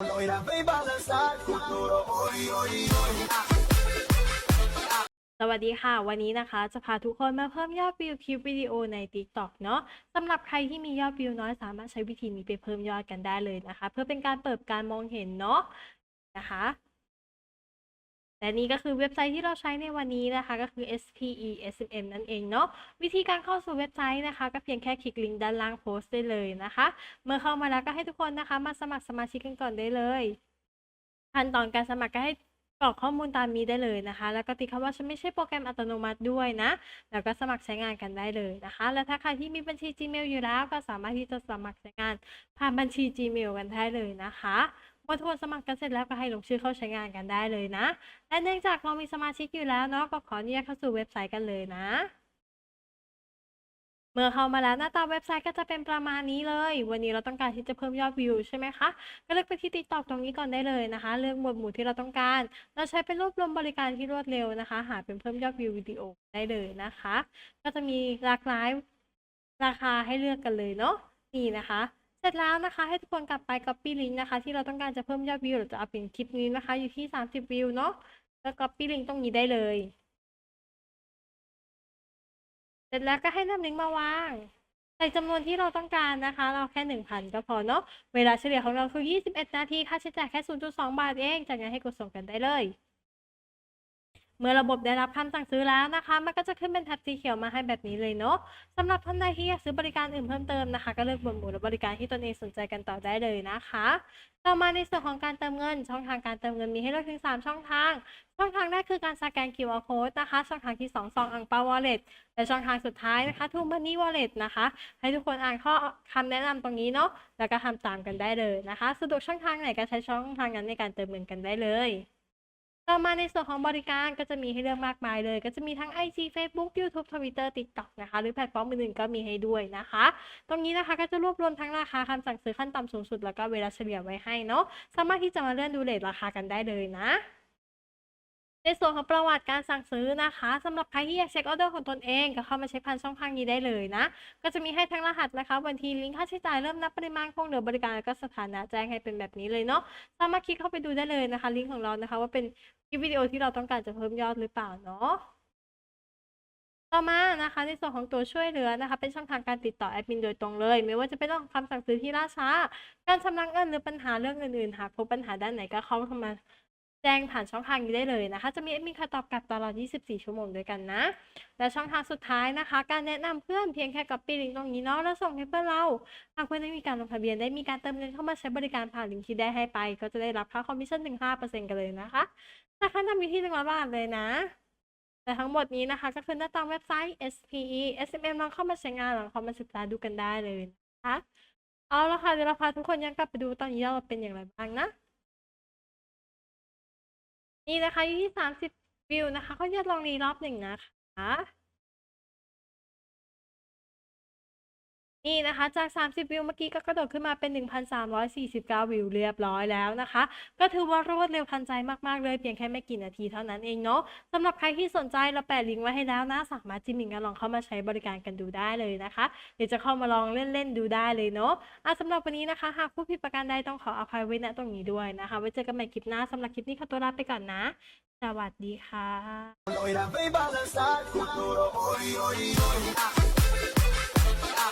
Loira vem balançar futuro oi oi oi สวัสดีค่ะ วันนี้นะคะ จะพาทุกคนมาเพิ่มยอดวิวคลิปวิดีโอใน TikTok เนาะสำหรับใครที่มียอดวิวน้อยสามารถใช้วิธีนี้ไปเพิ่มยอดกันได้เลยนะคะ เพื่อเป็นการเปิดการมองเห็นเนาะนะคะ และนี่ก็คือเว็บไซต์ที่เราใช้ในวันนี้นะคะ ก็คือ SPE SMM นั่นเองเนาะวิธีการเข้าสู่เว็บไซต์นะคะ ก็เพียงแค่คลิกลิงก์ด้านล่างโพสต์ได้เลยนะคะ เมื่อเข้ามาแล้วก็ให้ทุกคนนะคะ มาสมัครสมาชิกกันก่อนได้เลยขั้นตอนการสมัครก็ให้กรอกข้อมูลตามนี้ได้เลยนะคะ แล้วก็ติดคำว่าฉันไม่ใช่โปรแกรมอัตโนมัติด้วยนะ แล้วก็สมัครใช้งานกันได้เลยนะคะ และถ้าใครที่มีบัญชี Gmail อยู่แล้ว ก็สามารถที่จะสมัครใช้งานผ่านบัญชี Gmail กันได้เลยนะคะ เมื่อทุกคนสมัครกันเสร็จแล้วก็ให้ลงชื่อเข้าใช้งานกันได้เลยนะ และเนื่องจากเรามีสมาชิกอยู่แล้วเนาะก็ขออนุญาตเข้าสู่เว็บไซต์กันเลยนะเมื่อเข้ามาแล้วหน้าตาเว็บไซต์ก็จะเป็นประมาณนี้เลย วันนี้เราต้องการที่จะเพิ่มยอดวิวใช่ไหมคะ ก็เลือกไปที่ TikTok ตรงนี้ก่อนได้เลยนะคะ เลือกหมวดหมู่ที่เราต้องการ เราใช้เป็นรวบรวมบริการที่รวดเร็วนะคะ หาเป็นเพิ่มยอดวิววิดีโอได้เลยนะคะ ก็จะมีหลากหลายราคาให้เลือกกันเลยเนาะ นี่นะคะ เสร็จแล้วนะคะ ให้ทุกคนกลับไป copy link นะคะ ที่เราต้องการจะเพิ่มยอดวิวหรือจะเอาเป็นคลิปนี้นะคะ อยู่ที่ 30 วิวเนาะแล้ว copy link ตรงนี้ได้เลย เสร็จแล้วก็ให้นำลิงก์มาวางใส่จำนวนที่เราต้องการนะคะ เราแค่หนึ่งพันก็พอเนาะ เวลาเฉลี่ยของเราคือ 21 นาที ค่าใช้จ่ายแค่ 0.2 บาทเอง จากนั้นให้กดส่งกันได้เลย เมื่อระบบได้รับคำสั่งซื้อแล้วนะคะ มันก็จะขึ้นเป็นแท็บสีเขียวมาให้แบบนี้เลยเนาะสำหรับท่านใดที่อยากซื้อบริการอื่นเพิ่มเติมนะคะ ก็เลือกหมวดหมู่และบริการที่ตนเองสนใจกันต่อได้เลยนะคะ ต่อมาในส่วนของการเติมเงิน ช่องทางการเติมเงินมีให้เลือกถึง 3 ช่องทาง ช่องทางแรกคือการสแกน QR code นะคะ ช่องทางที่2ซองอังเปา wallet และช่องทางสุดท้ายนะคะ t ู Money Wallet นะคะ ให้ทุกคนอ่านข้อคำแนะนำตรงนี้เนาะแล้วก็ทำตามกันได้เลยนะคะ สะดวกช่องทางไหนก็ใช้ช่องทางนั้นในการเติมเงินกันได้เลย ต่อมาในส่วนของบริการก็จะมีให้เลือกมากมายเลย ก็จะมีทั้ง IG Facebook YouTube Twitter TikTok นะคะ หรือแพลตฟอร์มอื่นๆก็มีให้ด้วยนะคะ ตรงนี้นะคะก็จะรวบรวมทั้งราคาคำสั่งซื้อขั้นต่ำสูงสุด แล้วก็เวลาเฉลี่ยไว้ให้เนาะสามารถที่จะมาเลื่อนดูเลทราคากันได้เลยนะ ในส่วนของประวัติการสั่งซื้อนะคะสำหรับใครที่อยากเช็คออเดอร์ของตนเองก็เข้ามาเช็คผ่านช่องทางนี้ได้เลยนะ ก็จะมีให้ทั้งรหัสนะคะวันทีลิงก์ค่าใช้จ่ายเริ่มนับปริมาณคงเหลือบริการแล้วก็สถานะแจ้งให้เป็นแบบนี้เลยเนาะสามารถคลิกเข้าไปดูได้เลยนะคะ ลิงก์ของเรานะคะ ว่าเป็นคลิปวิดีโอที่เราต้องการจะเพิ่มยอดหรือเปล่าเนาะต่อมานะคะในส่วนของตัวช่วยเหลือนะคะ เป็นช่องทางการติดต่อแอดมินโดยตรงเลย ไม่ว่าจะเป็นเรื่องของคำสั่งซื้อที่ล่าช้า การชำระเงินหรือปัญหาเรื่องอื่นๆหากพบปัญหาด้านไหนก็เข้ามา แจ้งผ่านช่องทางนี้ได้เลยนะคะ จะมีแอดมินคอยตอบกลับตลอด 24 ชั่วโมงด้วยกันนะ และช่องทางสุดท้ายนะคะ การแนะนำเพื่อนเพียงแค่ copy ลิงก์ตรงนี้เนาะแล้วส่งให้เพื่อนเราหากเพื่อนได้มีการลงทะเบียนได้มีการเติมเงินเข้ามาใช้บริการผ่านลิงก์ที่ได้ให้ไป ก็จะได้รับค่าคอมมิชชั่นถึง5%กันเลยนะคะราคาทำอยู่ที่หนึ่งร้อยบาทเลยนะแต่ทั้งหมดนี้นะคะก็คือหน้าตาเว็บไซต์ SPE SMM ลองเข้ามาใช้งานลองเข้ามาศึกษาดูกันได้เลยนะคะเอาละค่ะเดี๋ยวเราพาทุกคนย้อนกลับไปดูตอนนี้เราเป็นอย่างไรบ้างนะ นี่นะคะอยู่ที่สามสิบวิวนะคะเขาจะลองรีรอบหนึ่งนะคะ นี่นะคะจาก 30 วิวเมื่อกี้ก็กระโดดขึ้นมาเป็น 1,349 วิวเรียบร้อยแล้วนะคะ ก็ถือว่ารวดเร็วทันใจมากๆเลยเพียงแค่ไม่กี่นาทีเท่านั้นเองเนาะสำหรับใครที่สนใจเราแปะลิงก์ไว้ให้แล้วนะสามารถจิ้มลิงก์แล้วลองเข้ามาใช้บริการกันดูได้เลยนะคะเดี๋ยวจะเข้ามาลองเล่นๆดูได้เลยเนาะอะสำหรับวันนี้นะคะหากผู้ผิดประการใดต้องขออภัยไว้ณตรงนี้ด้วยนะคะไว้เจอกันใหม่คลิปหน้าสำหรับคลิปนี้ขอตัวลาไปก่อนนะสวัสดีค่ะ